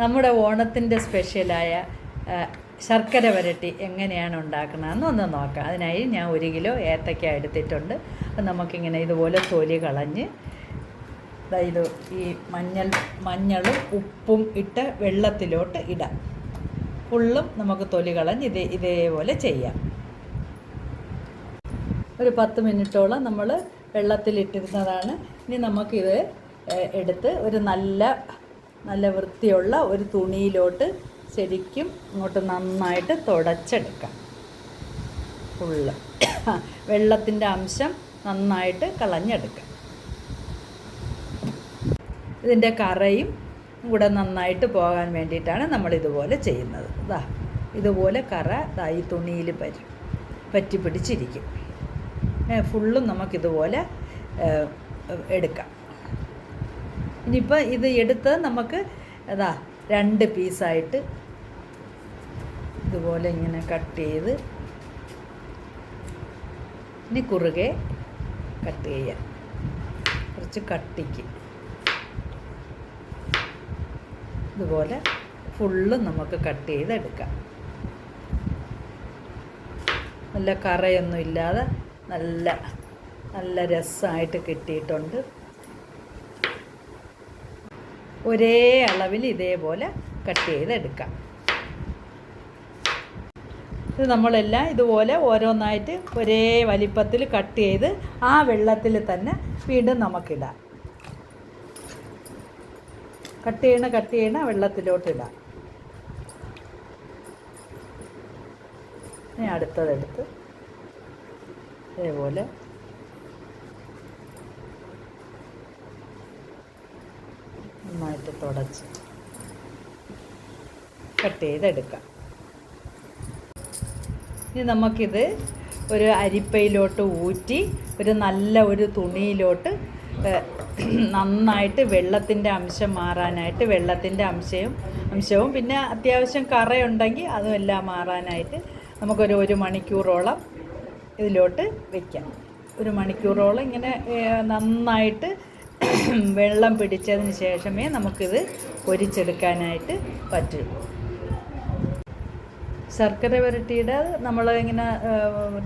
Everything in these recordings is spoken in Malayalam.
നമ്മുടെ ഓണത്തിന്റെ സ്പെഷ്യലായ ശർക്കര വരട്ടി എങ്ങനെയാണ് ഉണ്ടാക്കുന്നതെന്ന് ഒന്ന് നോക്കാം. അതിനായി ഞാൻ ഒരു കിലോ ഏത്തക്ക എടുത്തിട്ടുണ്ട്. അത് നമുക്കിങ്ങനെ ഇതുപോലെ തൊലി കളഞ്ഞ് അതായത് ഈ മഞ്ഞൾ മഞ്ഞളും ഉപ്പും ഇട്ട് വെള്ളത്തിലോട്ട് ഇടാം. ഫുള്ളും നമുക്ക് തൊലി കളഞ്ഞ് ഇതേ ഇതേപോലെ ചെയ്യാം. ഒരു പത്ത് മിനിറ്റോളം നമ്മൾ വെള്ളത്തിലിട്ടിരുന്നതാണ്. ഇനി നമുക്കിത് എടുത്ത് ഒരു നല്ല നല്ല വൃത്തിയുള്ള ഒരു തുണിയിലോട്ട് ശരിക്കും ഇങ്ങോട്ട് നന്നായിട്ട് തുടച്ചെടുക്കാം. ഫുള്ള്. വെള്ളത്തിന്റെ അംശം നന്നായിട്ട് കളഞ്ഞെടുക്കാം. ഇതിന്റെ കറയും കൂടെ നന്നായിട്ട് പോകാൻ വേണ്ടിയിട്ടാണ് നമ്മൾ ഇതുപോലെ ചെയ്യുന്നത്. ഇതാ ഇതുപോലെ കറ ഈ തുണിയിൽ പറ്റും പറ്റി പിടിച്ചിരിക്കും ഫുള്ളും നമുക്കിതുപോലെ എടുക്കാം. ഇനിയിപ്പോൾ ഇത് എടുത്ത് നമുക്ക് അതാ രണ്ട് പീസായിട്ട് ഇതുപോലെ ഇങ്ങനെ കട്ട് ചെയ്ത് ഇനി കുറുകെ കട്ട് ചെയ്യാം. കുറച്ച് കട്ടിക്ക്. ഇതുപോലെ ഫുള്ള് നമുക്ക് കട്ട് ചെയ്തെടുക്കാം. നല്ല കറയൊന്നും ഇല്ലാതെ നല്ല നല്ല രസമായിട്ട് കിട്ടിയിട്ടുണ്ട്. ഒരേ അളവിൽ ഇതേപോലെ കട്ട് ചെയ്തെടുക്കാം. ഇത് നമ്മളെല്ലാം ഇതുപോലെ ഓരോന്നായിട്ട് ഒരേ വലിപ്പത്തിൽ കട്ട് ചെയ്ത് ആ വെള്ളത്തിൽ തന്നെ വീണ്ടും നമുക്കിടാം. കട്ട് ചെയ്യണ കട്ട് ചെയ്യണ വെള്ളത്തിലോട്ടിടാം. ഇനി അടുത്തതെടുത്ത് ഇതേപോലെ നന്നായിട്ട് തുടച്ച്. കട്ട് ചെയ്തെടുക്കാം. ഇനി നമുക്കിത് ഒരു അരിപ്പയിലോട്ട് ഊറ്റി ഒരു നല്ല ഒരു തുണിയിലോട്ട് നന്നായിട്ട് വെള്ളത്തിന്റെ അംശം മാറാനായിട്ട് വെള്ളത്തിന്റെ അംശവും അംശവും പിന്നെ അത്യാവശ്യം കറയുണ്ടെങ്കിൽ അതും എല്ലാം മാറാനായിട്ട് നമുക്കൊരു ഒരു മണിക്കൂറോളം ഇതിലോട്ട് വയ്ക്കാം ഒരു മണിക്കൂറോളം ഇങ്ങനെ നന്നായിട്ട് വെള്ളം പിടിച്ചതിന് ശേഷമേ നമുക്കിത് പൊരിച്ചെടുക്കാനായിട്ട് പറ്റൂ. ശർക്കര വരട്ടിയുടെ നമ്മൾ ഇങ്ങനെ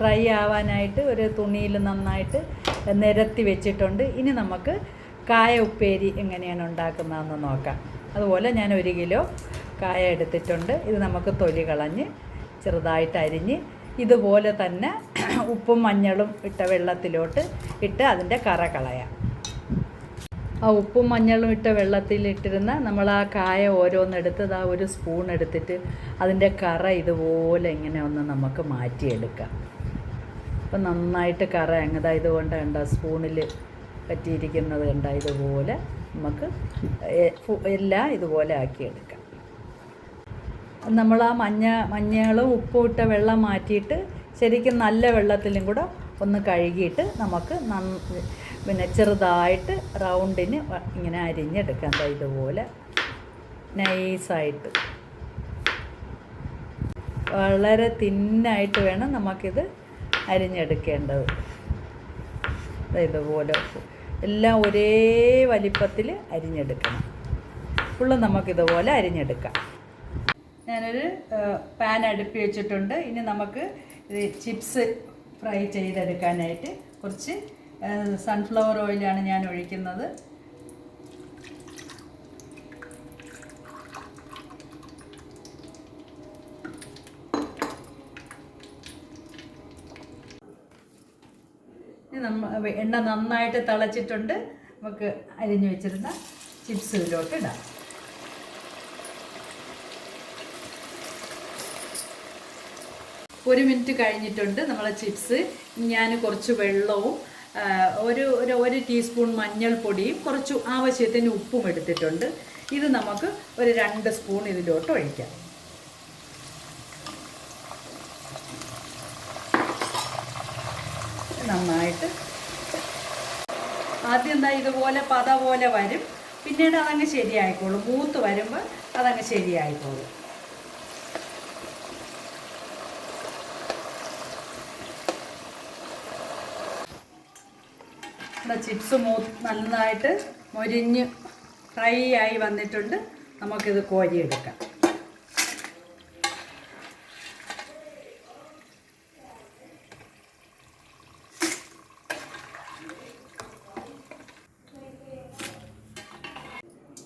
ഡ്രൈ ആവാനായിട്ട് ഒരു തുണിയിൽ നന്നായിട്ട് നിരത്തി വെച്ചിട്ടുണ്ട്. ഇനി നമുക്ക് കായ ഉപ്പേരി എങ്ങനെയാണ് ഉണ്ടാക്കുന്നതെന്ന് നോക്കാം. അതുപോലെ ഞാൻ ഒരു കിലോ കായ എടുത്തിട്ടുണ്ട്. ഇത് നമുക്ക് തൊലി കളഞ്ഞ് ചെറുതായിട്ട് അരിഞ്ഞ് ഇതുപോലെ തന്നെ ഉപ്പും മഞ്ഞളും ഇട്ട വെള്ളത്തിലോട്ട് ഇട്ട് അതിന്റെ കറ കളയാം. ആ ഉപ്പും മഞ്ഞളും ഇട്ട വെള്ളത്തിൽ ഇട്ടിരുന്ന നമ്മൾ ആ കായ ഓരോന്നെടുത്ത് ആ ഒരു സ്പൂൺ എടുത്തിട്ട് അതിന്റെ കറ ഇതുപോലെ ഇങ്ങനെ ഒന്ന് നമുക്ക് മാറ്റിയെടുക്കാം. അപ്പം നന്നായിട്ട് കറ അങ്ങതാ ഇതുകൊണ്ട് കണ്ട സ്പൂണിൽ പറ്റിയിരിക്കുന്നത് കണ്ട ഇതുപോലെ നമുക്ക് എല്ലാം ഇതുപോലെ ആക്കിയെടുക്കാം. നമ്മൾ ആ മഞ്ഞ മഞ്ഞളും ഉപ്പും ഇട്ട വെള്ളം മാറ്റിയിട്ട് ശരിക്കും നല്ല വെള്ളത്തിലും കൂടെ ഒന്ന് കഴുകിയിട്ട് നമുക്ക് നന്ന പിന്നെ ചെറുതായിട്ട് റൗണ്ടിന് ഇങ്ങനെ അരിഞ്ഞെടുക്കാം. ഇതുപോലെ നൈസായിട്ട്. വളരെ തിന്നായിട്ട് വേണം നമുക്കിത് അരിഞ്ഞെടുക്കേണ്ടത്. ഇതുപോലെ എല്ലാം ഒരേ വലിപ്പത്തിൽ അരിഞ്ഞെടുക്കണം. ഫുള്ള് നമുക്കിതുപോലെ അരിഞ്ഞെടുക്കാം. ഞാനൊരു പാൻ അടുപ്പി വെച്ചിട്ടുണ്ട്. ഇനി നമുക്ക് ചിപ്സ് ഫ്രൈ ചെയ്തെടുക്കാനായിട്ട് കുറച്ച് സൺഫ്ലവർ ഓയിലാണ് ഞാൻ ഒഴിക്കുന്നത്. എണ്ണ നന്നായിട്ട് തിളച്ചിട്ടുണ്ട്. നമുക്ക് അരിഞ്ഞു വെച്ചിരുന്ന ചിപ്സ് ഇതിലോട്ട് ഇടാം. ഒരു മിനിറ്റ് കഴിഞ്ഞിട്ടുണ്ട് നമ്മളെ ചിപ്സ്. ഞാൻ കുറച്ച് വെള്ളവും ഒരു ഒരു ഒരു ടീസ്പൂൺ മഞ്ഞൾപ്പൊടിയും കുറച്ച് ആവശ്യത്തിന് ഉപ്പും എടുത്തിട്ടുണ്ട്. ഇത് നമുക്ക് ഒരു രണ്ട് സ്പൂൺ ഇതിലോട്ട് ഒഴിക്കാം. നന്നായിട്ട്. ആദ്യം എന്താ ഇതുപോലെ പത പോലെ വരും. പിന്നീട് അതങ്ങ് ശരിയായിക്കോളും. മൂത്ത് വരുമ്പോൾ അതങ്ങ് ശരിയായിക്കോളും. ചിപ്സ് മൂ നന്നായിട്ട് മൊരിഞ്ഞ് ഫ്രൈ ആയി വന്നിട്ടുണ്ട്. നമുക്കിത് കോരിയെടുക്കാം.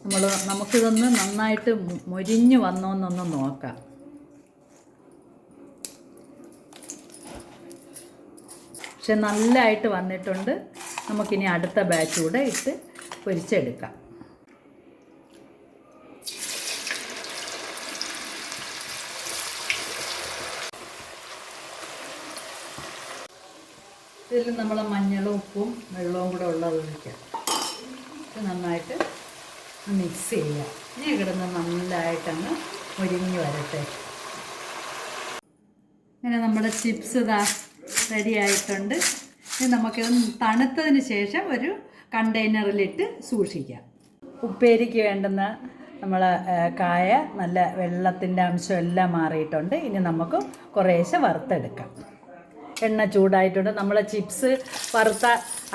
നമ്മൾ നമുക്കിതൊന്ന് നന്നായിട്ട് മൊരിഞ്ഞ് വന്നോന്നൊന്ന് നോക്കാം. പക്ഷെ നല്ലതായിട്ട് വന്നിട്ടുണ്ട്. നമുക്കിനി അടുത്ത ബാച്ച് കൂടെ ഇട്ട് പൊരിച്ചെടുക്കാം. ഇതിൽ നമ്മൾ മഞ്ഞളും ഉപ്പും വെള്ളവും കൂടെ ഉള്ളത് ഒഴിക്കാം. ഇത് നന്നായിട്ട് മിക്സ് ചെയ്യുക ഇനി കിടന്ന് നന്നായിട്ടങ്ങ് ഒരുങ്ങി വരട്ടെ. ഇങ്ങനെ നമ്മുടെ ചിപ്സ് ഇതാ റെഡി ആയിട്ടുണ്ട്. ഇനി നമുക്കിത് തണുത്തതിന് ശേഷം ഒരു കണ്ടെയ്നറിലിട്ട് സൂക്ഷിക്കാം. ഉപ്പേരിക്ക് വേണ്ടുന്ന നമ്മൾ കായ നല്ല വെള്ളത്തിന്റെ അംശം എല്ലാം മാറിയിട്ടുണ്ട്. ഇനി നമുക്ക് കുറേശ്ശെ വറുത്തെടുക്കാം. എണ്ണ ചൂടായിട്ടുണ്ട്. നമ്മൾ ചിപ്സ് വറുത്ത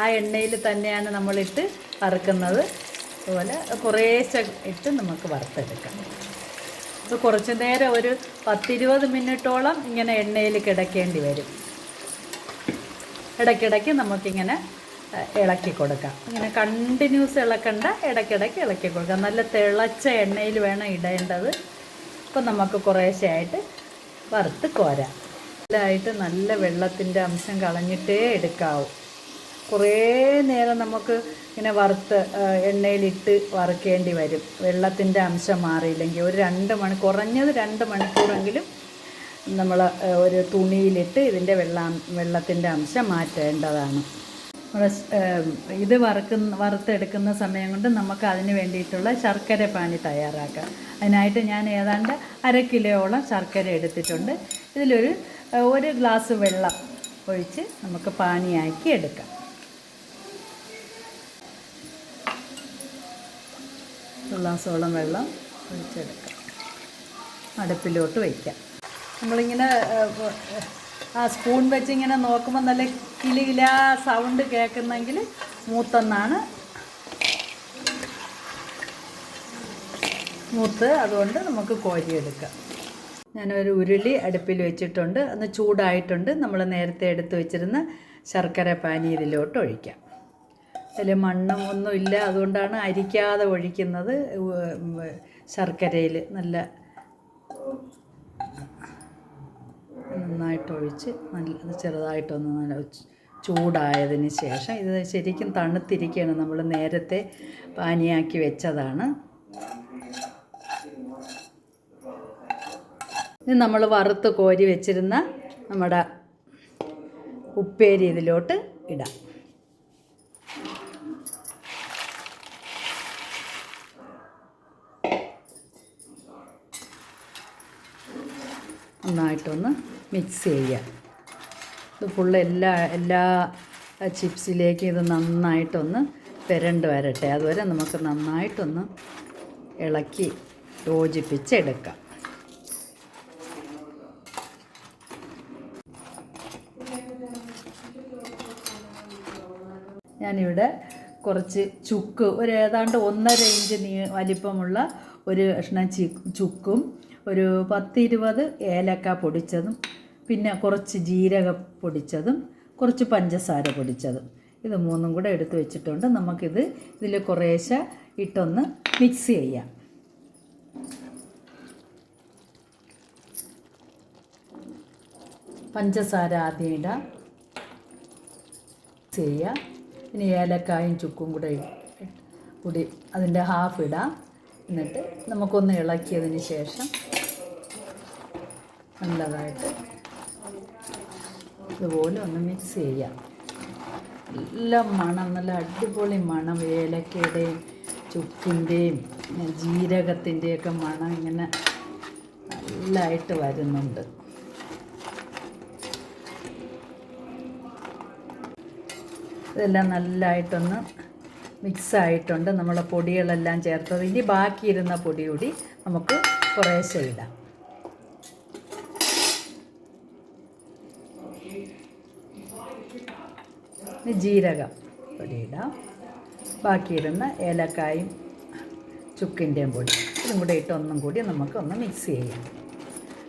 ആ എണ്ണയിൽ തന്നെയാണ് നമ്മളിട്ട് വറുക്കുന്നത്. അതുപോലെ കുറേശ്ശെ ഇട്ട് നമുക്ക് വറുത്തെടുക്കാം. ഇത് കുറച്ച് നേരം ഒരു പത്തിരുപത് മിനിറ്റോളം ഇങ്ങനെ എണ്ണയിൽ കിടക്കേണ്ടി വരും. ഇടയ്ക്കിടയ്ക്ക് നമുക്കിങ്ങനെ ഇളക്കി കൊടുക്കാം. ഇങ്ങനെ കണ്ടിന്യൂസ് ഇളക്കണ്ട ഇടയ്ക്കിടയ്ക്ക് ഇളക്കി കൊടുക്കാം. നല്ല തിളച്ച എണ്ണയിൽ വേണം ഇടേണ്ടത്. അപ്പം നമുക്ക് കുറേശ്ശെയായിട്ട് വറുത്ത് കോരാം. നല്ലതായിട്ട് നല്ല വെള്ളത്തിന്റെ അംശം കളഞ്ഞിട്ടേ എടുക്കാവൂ. കുറേ നേരം നമുക്ക് ഇങ്ങനെ വറുത്ത് എണ്ണയിലിട്ട് വറുക്കേണ്ടി വരും. വെള്ളത്തിന്റെ അംശം മാറിയില്ലെങ്കിൽ ഒരു രണ്ട് മണി കുറഞ്ഞത് രണ്ട് മണിക്കൂറെങ്കിലും നമ്മൾ ഒരു തുണിയിലിട്ട് ഇതിന്റെ വെള്ളം വെള്ളത്തിന്റെ അംശം മാറ്റേണ്ടതാണ്. ഇത് വറുക്കുന്ന വറുത്തെടുക്കുന്ന സമയം കൊണ്ട് നമുക്ക് അതിന് വേണ്ടിയിട്ടുള്ള ശർക്കര പാനി തയ്യാറാക്കാം. അതിനായിട്ട് ഞാൻ ഏതാണ്ട് അര കിലോയോളം ശർക്കര എടുത്തിട്ടുണ്ട്. ഇതിലൊരു ഒരു ഗ്ലാസ് വെള്ളം ഒഴിച്ച് നമുക്ക് പാനിയാക്കി എടുക്കാം. ഗ്ലാസോളം വെള്ളം ഒഴിച്ചെടുക്കാം. അടുപ്പിലോട്ട് വയ്ക്കാം. നമ്മളിങ്ങനെ ആ സ്പൂൺ വെച്ച് ഇങ്ങനെ നോക്കുമ്പോൾ നല്ല കിലുകില സൗണ്ട് കേൾക്കുന്നെങ്കിൽ മൂത്തെന്നാണ്. മൂത്ത് അതുകൊണ്ട് നമുക്ക് കോരിയെടുക്കാം. ഞാനൊരു ഉരുളി അടുപ്പിൽ വെച്ചിട്ടുണ്ട്. അന്ന് ചൂടായിട്ടുണ്ട്. നമ്മൾ നേരത്തെ എടുത്ത് വെച്ചിരുന്ന ശർക്കര പാനി ഒഴിക്കാം. അതിൽ മണ്ണും ഒന്നും ഇല്ല. അതുകൊണ്ടാണ് അരിക്കാതെ ഒഴിക്കുന്നത്. ശർക്കരയിൽ നല്ല നന്നായിട്ട് ഒഴിച്ച് നല്ല അത് ചെറുതായിട്ടൊന്ന് നല്ല ചൂടായതിന് ശേഷം ഇത് ശരിക്കും തണുത്തിരിക്കുകയാണ്. നമ്മൾ നേരത്തെ പാനിയാക്കി വെച്ചതാണ്. ഇനി നമ്മൾ വറുത്ത് കോരി വെച്ചിരുന്ന നമ്മുടെ ഉപ്പേരി ഇതിലോട്ട് ഇടാം. നന്നായിട്ടൊന്ന് മിക്സ് ചെയ്യുക ഇത് ഫുള്ള് എല്ലാ എല്ലാ ചിപ്സിലേക്കും ഇത് നന്നായിട്ടൊന്ന് പെരണ്ട് വരട്ടെ. അതുവരെ നമുക്ക് നന്നായിട്ടൊന്ന് ഇളക്കി യോജിപ്പിച്ചെടുക്കാം. ഞാനിവിടെ കുറച്ച് ചുക്ക് ഒരു ഏതാണ്ട് ഒന്നര ഇഞ്ച് നീ വലിപ്പമുള്ള ഒരു കഷ്ണം ചുക്കും ഒരു പത്തിരുപത് ഏലക്ക പൊടിച്ചതും പിന്നെ കുറച്ച് ജീരക പൊടിച്ചതും കുറച്ച് പഞ്ചസാര പൊടിച്ചതും. ഇത് മൂന്നും കൂടെ എടുത്ത് വെച്ചിട്ടുണ്ട്. നമുക്കിത് ഇതിൽ കുറേശ്ശെ ഇട്ടൊന്ന് മിക്സ് ചെയ്യാം. പഞ്ചസാര ആദ്യം ഇടാം. ചെയ്യുക ഇനി ഏലക്കായും ചുക്കും കൂടെ കൂടി അതിന്റെ ഹാഫ് ഇടാം. എന്നിട്ട് നമുക്കൊന്ന് ഇളക്കിയതിന് ശേഷം നല്ലതായിട്ട് ഇതുപോലെ ഒന്ന് മിക്സ് ചെയ്യാം. നല്ല മണം നല്ല അടിപൊളി മണം. ഏലക്കയുടെയും ചുക്കിന്റെയും ജീരകത്തിന്റെയൊക്കെ മണം ഇങ്ങനെ നല്ലതായിട്ട് വരുന്നുണ്ട്. ഇതെല്ലാം നല്ലതായിട്ടൊന്ന് മിക്സായിട്ടുണ്ട് നമ്മളെ പൊടികളെല്ലാം ചേർത്തത്. ഇനി ബാക്കിയിരുന്ന പൊടി കൂടി നമുക്ക് കുറേശ്ശെ ഇടാം. ഇനി ജീരകം പൊടി ഇടാം ബാക്കിയിരുന്ന ഏലക്കായും ചുക്കിന്റെയും പൊടി ഇത് കൂടെ ഇട്ട് ഒന്നും കൂടി നമുക്ക് ഒന്ന് മിക്സ് ചെയ്യാം.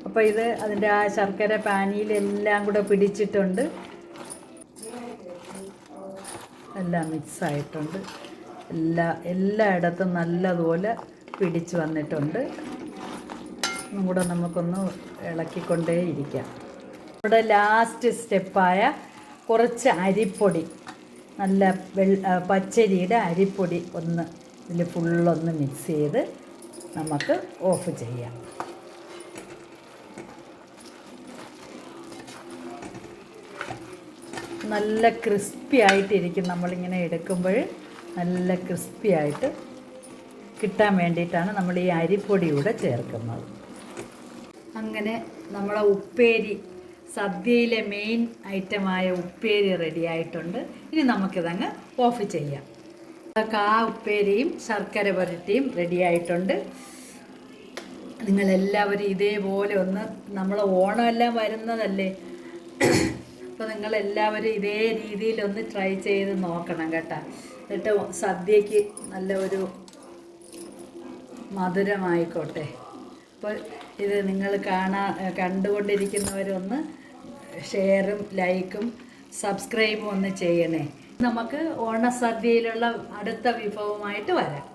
അപ്പോൾ ഇത് അതിന്റെ ആ ശർക്കര പാനിയിലെല്ലാം കൂടെ പിടിച്ചിട്ടുണ്ട്. എല്ലാം മിക്സ് ആയിട്ടുണ്ട്. എല്ലാ എല്ലായിടത്തും നല്ലതുപോലെ പിടിച്ച് വന്നിട്ടുണ്ട്. ഒന്നും കൂടെ നമുക്കൊന്ന് ഇളക്കിക്കൊണ്ടേ ഇരിക്കാം ഇവിടെ ലാസ്റ്റ് സ്റ്റെപ്പായ കുറച്ച് അരിപ്പൊടി നല്ല വെള്ള പച്ചരിയുടെ അരിപ്പൊടി ഒന്ന് ഇതിൽ ഫുള്ളൊന്ന് മിക്സ് ചെയ്ത് നമുക്ക് ഓഫ് ചെയ്യാം. നല്ല ക്രിസ്പി ആയിട്ടിരിക്കും നമ്മളിങ്ങനെ എടുക്കുമ്പോൾ. നല്ല ക്രിസ്പി ആയിട്ട് കിട്ടാൻ വേണ്ടിയിട്ടാണ് നമ്മൾ ഈ അരിപ്പൊടി കൂടെ ചേർക്കുന്നത്. അങ്ങനെ നമ്മളെ ഉപ്പേരി സദ്യയിലെ മെയിൻ ഐറ്റമായ ഉപ്പേരി റെഡി ആയിട്ടുണ്ട്. ഇനി നമുക്കിതങ്ങ് ഓഫ് ചെയ്യാം. കാ ഉപ്പേരിയും ശർക്കര പുരട്ടിയും റെഡി ആയിട്ടുണ്ട്. നിങ്ങളെല്ലാവരും ഇതേപോലെ ഒന്ന് നമ്മൾ ഓണമെല്ലാം വരുന്നതല്ലേ? അപ്പോൾ നിങ്ങളെല്ലാവരും ഇതേ രീതിയിലൊന്ന് ട്രൈ ചെയ്ത് നോക്കണം കേട്ടോ. എന്നിട്ട് സദ്യക്ക് നല്ല ഒരു മധുരമായിക്കോട്ടെ. അപ്പോൾ ഇത് നിങ്ങൾ കാണാ കണ്ടുകൊണ്ടിരിക്കുന്നവരൊന്ന് ഷെയറും ലൈക്കും സബ്സ്ക്രൈബും ഒന്ന് ചെയ്യണേ. നമുക്ക് ഓണസദ്യയിലുള്ള അടുത്ത വിഭവമായിട്ട് വരാം.